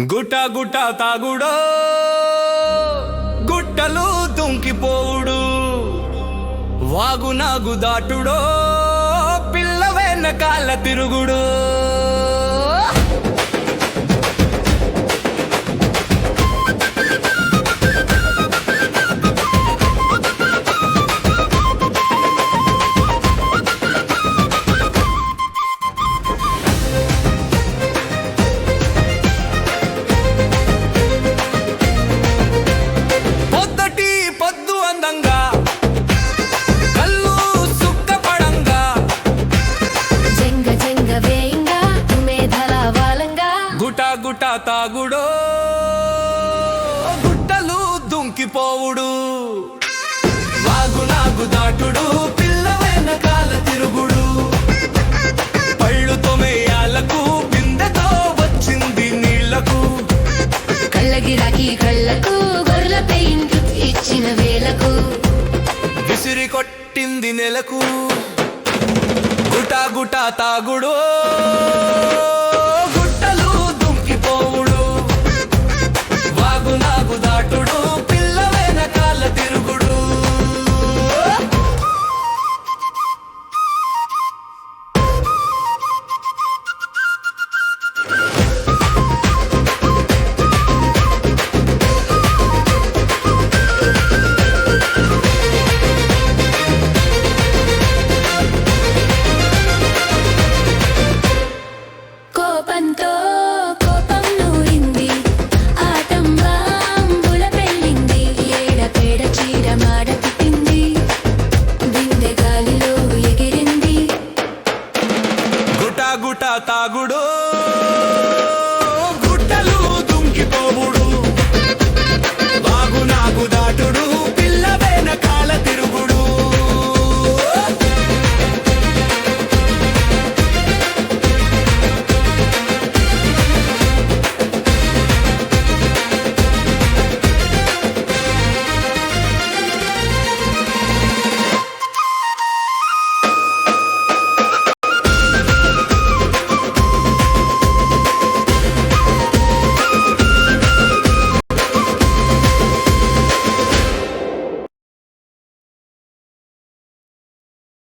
గుట్ట గుట్ట తాగుడో గుట్టలు దుంకిపోవుడు. వాగునాగు దాటుడో పిల్ల వెనకాల తిరుగుడు. తాగుడో. గుట్టలు దుంకిపోవుడు. వాగునాగు దాటుడు పిల్ల వెనకాల తిరుగుడు. పళ్ళు తొమేయాలకు బిందెతో వచ్చింది నీళ్ళకు. కళ్ళ గిరాకీ కళ్ళకు గొర్రెల పెయింట్ ఇచ్చిన వేలకు. విసిరి కొట్టింది నెలకు. గుట గుట తాగుడు. తాగుట తాగుడో.